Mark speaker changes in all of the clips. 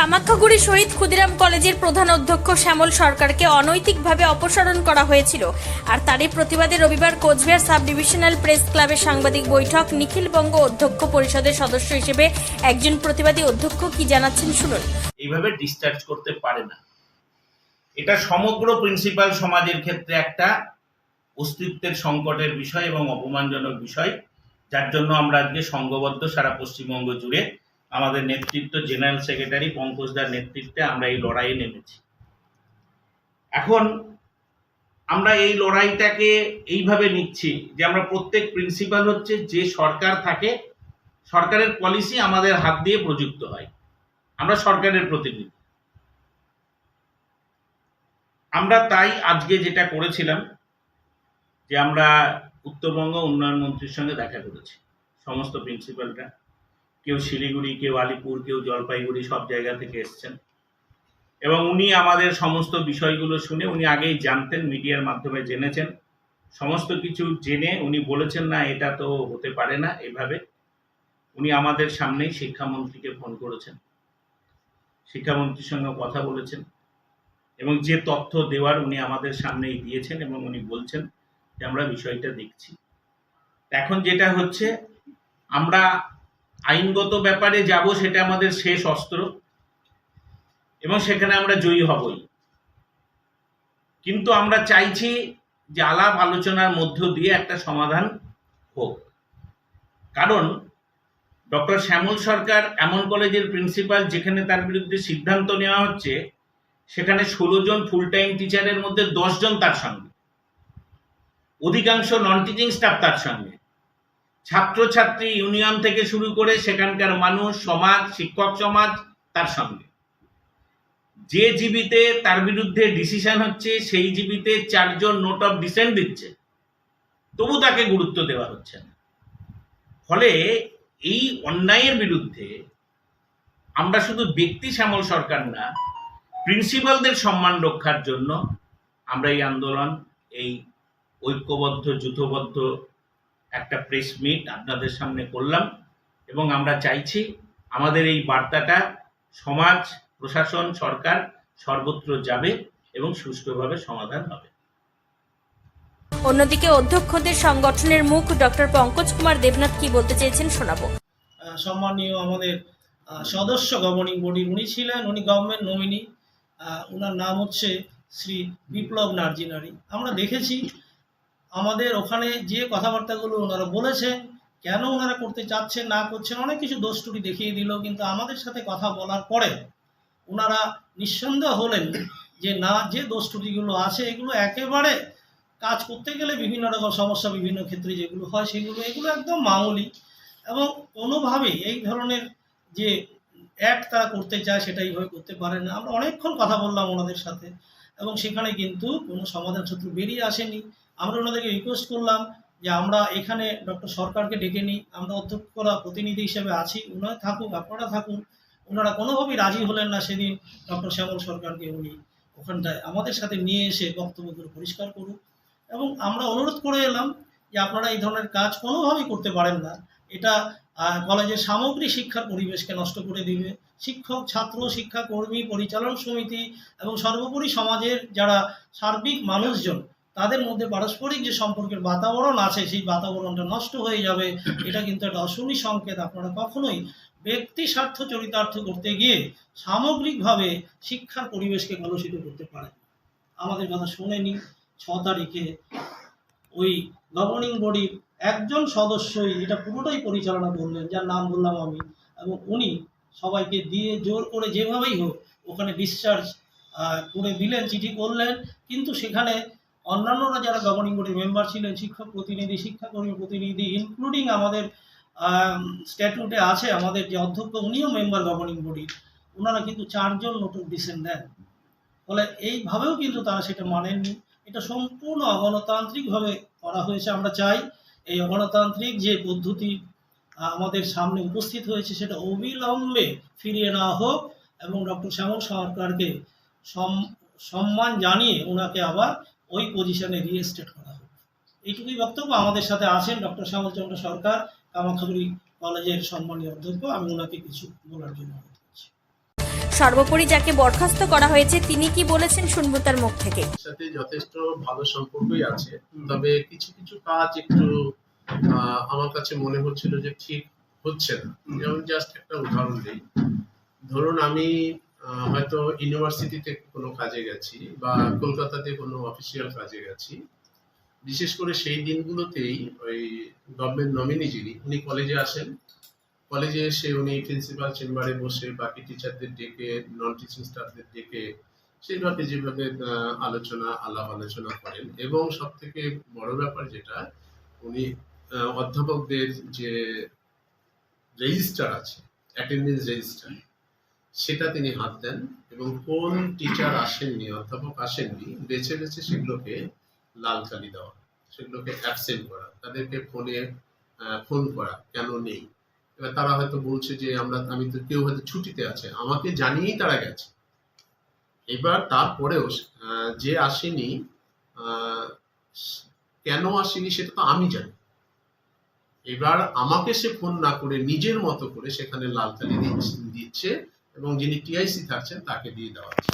Speaker 1: কামাখ্যাগুড়ি শহীদ ক্ষুদিরাম কলেজের প্রধান অধ্যক্ষ শ্যামল সরকারকে অনৈতিকভাবে অপসারণ করা হয়েছিল। আর তারই প্রতিবাদে রবিবার কোচবিহার সাব ডিভিশনাল প্রেস ক্লাবের সাংবাদিক বৈঠক নিখিলবঙ্গ অধ্যক্ষ পরিষদের সদস্য হিসেবে একজন প্রতিবাদী অধ্যক্ষ কি জানাচ্ছেন শুনুন।
Speaker 2: এইভাবে ডিসচার্জ করতে পারে না। এটা সমগ্র প্রিন্সিপাল সমাজের ক্ষেত্রে একটা অস্তিত্বের সংকটের বিষয় এবং অপমানজনক বিষয়, যার জন্য আমরা আজকে সংঘবদ্ধ সারা পশ্চিমবঙ্গ জুড়ে আমাদের নেতৃত্ব জেনারেল সেক্রেটারি পঙ্কজদার নেতৃত্বে আমরা এই লড়াইয়ে নেমেছি। এখন আমরা এই লড়াইটাকে এইভাবে নিচ্ছি যে আমরা প্রত্যেক প্রিন্সিপাল হচ্ছে যে সরকার থাকে, সরকারের পলিসি আমাদের হাত দিয়ে প্রযুক্ত হয়। আমরা সরকারের প্রতিনিধি। আমরা তাই আজকে যেটা করেছিলাম, যে আমরা উত্তরবঙ্গ উন্নয়ন মন্ত্রীর সঙ্গে দেখা করেছি, সমস্ত প্রিন্সিপালরা। কেউ শিলিগুড়ি, কেউ আলিপুর, কেউ জলপাইগুড়ি সব জায়গা থেকে এসছেন। এবং উনি আমাদের সমস্ত বিষয়গুলো শুনে উনি আগেই জানতেন, মিডিয়ার মাধ্যমে জেনেছেন। সমস্ত কিছু জেনে উনি বলেছেন, না, এটা তো হতে পারে না। এভাবে উনি আমাদের সামনেই শিক্ষামন্ত্রীকে ফোন করেছেন। শিক্ষামন্ত্রীর সঙ্গে কথা বলেছেন এবং যে তথ্য দেওয়ার উনি আমাদের সামনেই দিয়েছেন এবং উনি বলছেন যে, আমরা বিষয়টা দেখছি। এখন যেটা হচ্ছে, আমরা আইনগত ব্যাপারে যাব সেটা আমাদের শেষ অস্ত্র, এবং সেখানে আমরা জয়ী হবই। কিন্তু আমরা চাইছি যে আলাপ আলোচনার মধ্য দিয়ে একটা সমাধান হোক। কারণ ডক্টর শ্যামল সরকার এমন কলেজের প্রিন্সিপাল যেখানে তার বিরুদ্ধে সিদ্ধান্ত নেওয়া হচ্ছে, সেখানে ষোলো জন ফুল টাইম টিচারের মধ্যে দশ জন তার সঙ্গে। অধিকাংশ নন টিচিং স্টাফ তার সঙ্গে। ছাত্রছাত্রী ইউনিয়ন থেকে শুরু করে সেখানকার মানুষ, সমাজ, শিক্ষক সমাজ, তার সঙ্গে। যে জীবিতে তার বিরুদ্ধে ডিসিশন হচ্ছে, সেই জীবিতে চারজন নোট অফ ডিসেন্ট দিচ্ছে। তবু তাকে গুরুত্ব দেওয়া হচ্ছে না। ফলে এই অন্যায়ের বিরুদ্ধে আমরা শুধু ব্যক্তি শ্যামল সরকার না প্রিন্সিপালদের সম্মান রক্ষার জন্য আমরা এই আন্দোলন, এই ঐক্যবদ্ধ, যুথবদ্ধ একটা প্রেস মিট আপনাদের সামনে করলাম এবং আমরা চাইছি আমাদের এই বার্তাটা সমাজ প্রশাসন সরকার সর্বত্র যাবে এবং সুষ্ঠুভাবে সমাধান হবে।
Speaker 1: অন্যদিকে অধ্যক্ষদের সংগঠনের মুখ ডক্টর পঙ্কজ কুমার দেবনাথ কি বলতে চেয়েছেন শোনাবো।
Speaker 3: সম্মানীয় আমাদের আহ, সদস্য গভর্নিং বডির উনি ছিলেন উনি গভর্নমেন্ট নমিনি ওনার নাম হচ্ছে শ্রী বিপ্লব নার্জিনারি। আমরা দেখেছি আমাদের ওখানে যে কথাবার্তাগুলো ওনারা বলেছেন, কেন ওনারা করতে চাচ্ছেন, না করছেন, অনেক কিছু দোষ ত্রুটি দেখিয়ে দিল, কিন্তু আমাদের সাথে কথা বলার পরে ওনারা নিঃসন্দেহ হলেন যে না, যে দোষ ত্রুটিগুলো আছে, এগুলো একেবারে কাজ করতে গেলে বিভিন্ন রকম সমস্যা, বিভিন্ন ক্ষেত্রে যেগুলো হয় সেগুলো, এগুলো একদম মামুলি। এবং কোনোভাবেই এই ধরনের যে অ্যাক্ট তারা করতে চায় সেটা এইভাবে করতে পারে না। আমরা অনেকক্ষণ কথা বললাম ওনাদের সাথে এবং সেখানে কিন্তু কোনো সমাধান সূত্র বেরিয়ে আসেনি। আমরা ওনাদেরকে রিকোয়েস্ট করলাম যে আমরা এখানে ডক্টর সরকারকে ডেকে নিই। আমরা অধ্যক্ষরা প্রতিনিধি হিসেবে আছি। ওনারা থাকুক, আপনারা থাকুন। ওনারা কোনোভাবেই রাজি হলেন না সেদিন ডক্টর শ্যামল সরকারকে উনি ওখানটায় আমাদের সাথে নিয়ে এসে বক্তব্যগুলো পরিষ্কার করুক। এবং আমরা অনুরোধ করে এলাম যে আপনারা এই ধরনের কাজ কোনোভাবেই করতে পারেন না। এটা কলেজের সামগ্রিক শিক্ষার পরিবেশকে নষ্ট করে দিবে। শিক্ষক, ছাত্র, শিক্ষাকর্মী, পরিচালন সমিতি এবং সর্বোপরি সমাজের যারা সার্বিক মানুষজন তাদের মধ্যে পারস্পরিক যে সম্পর্কের বাতাবরণ আছে, সেই বাতাবরণটা নষ্ট হয়ে যাবে। এটা কিন্তু একটা অশুনি সংকেত। আপনারা কখনোই ব্যক্তি স্বার্থ চরিতার্থ করতে গিয়ে সামগ্রিকভাবে শিক্ষার পরিবেশকে কলুষিত করতে পারেন আমাদের কথা শোনেনি। ছ তারিখে ওই গভর্নিং বডির একজন সদস্যই এটা পুরোটাই পরিচালনা করলেন, যার নাম বললাম আমি। এবং উনি সবাইকে দিয়ে জোর করে যেভাবেই হোক ওখানে ডিসচার্জ করে দিলেন, চিঠি করলেন। কিন্তু সেখানে অন্যান্যরা যারা গভর্নিং বডির মেম্বার ছিলেন, শিক্ষক প্রতিনিধি, শিক্ষাকর্মী প্রতিনিধি ইনক্লুডিং আমাদের স্ট্যাটুটে আছে আমাদের যে অধ্যক্ষ, উনিও মেম্বার গভর্নিং বডির ওনারা কিন্তু চারজন নতুন ডিসেন দেন ফলে এইভাবেও কিন্তু তারা সেটা মানেননি। এটা সম্পূর্ণ অগণতান্ত্রিকভাবে করা হয়েছে, আমরা চাই এই অগণতান্ত্রিক যে পদ্ধতি আমাদের সামনে উপস্থিত হয়েছে, সেটা অবিলম্বে ফিরিয়ে নেওয়া হোক এবং ডক্টর শ্যামল সরকারকে সম- সম্মান জানিয়ে ওনাকে আবার ওই পজিশনে রিএস্টেট করা হোক। এইটুকুই বক্তব্য। আমাদের সাথে আছেন ডক্টর শ্যামলচন্দ্র সরকার কামাখাগুড়ি কলেজের সম্মানীয় অধ্যক্ষ। আমি ওনাকে কিছু বলার জন্য অনুরোধ করছি।
Speaker 1: সর্বোপরি যাকে বরখাস্ত করা হয়েছে তিনি কি বলেছেন শুনব তার মুখ থেকে।
Speaker 4: সাথে যথেষ্ট ভালো সম্পর্কই আছে। তবে কিছু কিছু কাজ একটু আহ, আমার কাছে মনে হচ্ছিল যে ঠিক হচ্ছে না। যেমন জাস্ট একটা উদাহরণ দিই। ধরুন আমি হয়তো ইউনিভার্সিটিতে কোনো কাজে গেছি বা কলকাতাতে কোনো অফিসিয়াল কাজে গেছি। বিশেষ করে সেই দিনগুলোতেই ওই গভর্নমেন্ট নমিনি যিনি, উনি কলেজে আসেন। কলেজে এসে উনি প্রিন্সিপাল চেম্বারে বসে, বাকি টিচারদের ডেকে নন টিচিং স্টাফদের ডেকে, সেইভাবে যেভাবে আলোচনা, আলাপ আলোচনা করেন। এবং সব থেকে বড় ব্যাপার যেটা, উনি অধ্যাপকদের যে রেজিস্টার আছে অ্যাটেন্ডেন্স রেজিস্টার সেটা তিনি হাত দেন এবং কোন টিচার আসেননি, অধ্যাপক আসেননি, বেছে বেছে সেগুলোকে লাল কালি দেওয়া, সেগুলোকে অ্যাবসেন্ট করা, তাদেরকে ফোনে ফোন করা, কেন নেই? এবার তারা হয়তো বলছে যে আমরা, আমি তো কেউ হয়তো ছুটিতে আছে, আমাকে জানিয়েই তারা গেছে। এবার তারপরেও যে আসেনি কেন আসেনি সেটা তো আমি জানি। এবার আমাকে সে ফোন না করে নিজের মতো করে সেখানে লাল কালি দিচ্ছে এবং যিনি টিআইসি থাকছেন, তাকে দিয়ে দেওয়া হচ্ছে।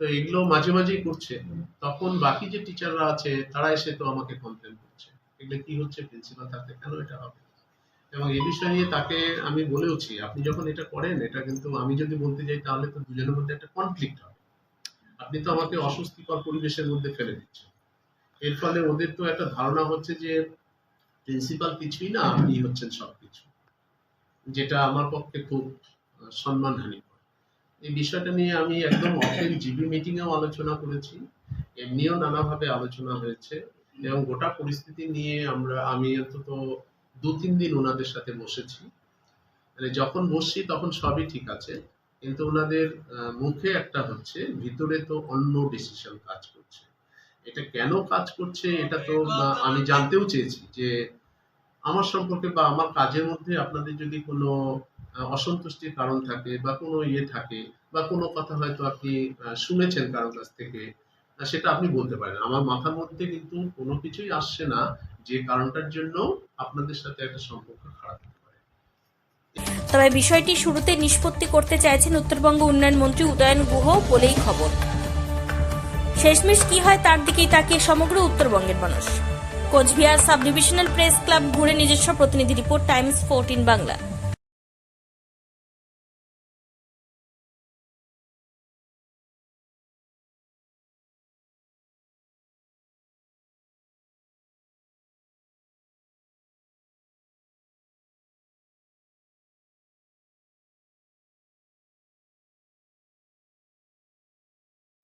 Speaker 4: তো এগুলো মাঝে মাঝেই করছে। তখন বাকি যে টিচাররা আছে, তারা এসে তো আমাকে কমপ্লেন করছে। এগুলো কি হচ্ছে প্রিন্সিপাল থাকতে কেন এটা হবে? এবং এই বিষয় নিয়ে তাকে আমি বলেওছি, আপনি যখন এটা করেন, এটা কিন্তু আমি যদি বলতে যাই, তাহলে তো দুজনের মধ্যে একটা কনফ্লিক্ট হবে। আপনি তো আমাকে অস্বস্তিকর পরিবেশের মধ্যে ফেলে দিচ্ছেন। এর ফলে ওদের তো একটা ধারণা হচ্ছে যে প্রিন্সিপাল কিছুই না আপনি হচ্ছেন সবকিছু। যেটা আমার পক্ষে খুব আহ, সম্মানহানি এই বিষয়টা নিয়ে আমি একদম অফেন জিবি মিটিং এও আলোচনা করেছি এমনিও নানাভাবে আলোচনা হয়েছে এবং গোটা পরিস্থিতি নিয়ে আমরা আমি অন্তত দু তিন দিন ওনাদের সাথে বসেছি। মানে যখন বসছি তখন সবই ঠিক আছে কিন্তু ওনাদের মুখে একটা হচ্ছে ভিতরে তো অন্য ডিসিশন কাজ করছে। এটা কেন কাজ করছে এটা তো আমি জানতেও চেয়েছি যে আমার সম্পর্কে বা আমার কাজের মধ্যে আপনাদের যদি কোনো অসন্তুষ্টির কারণ থাকে বা কোনো ইয়ে থাকে বা কোনো কথা হয়তো আপনি শুনেছেন কারোর কাছ থেকে সেটা আপনি বলতে পারেন। আমার মাথার মধ্যে কিন্তু কোনো কিছুই আসছে না যে কারণটার জন্য আপনাদের সাথে একটা সম্পর্ক খারাপ
Speaker 1: তবে বিষয়টি শুরুতে নিষ্পত্তি করতে চাইছেন উত্তরবঙ্গ উন্নয়ন মন্ত্রী উদয়ন গুহ বলেই খবর। শেষমেশ কি হয় তার দিকেই তাকিয়ে সমগ্র উত্তরবঙ্গের মানুষ। Coochbehar sub divisional press club ঘুরে নিজস্ব প্রতিনিধি রিপোর্ট টাইমস ফোরটিন বাংলা।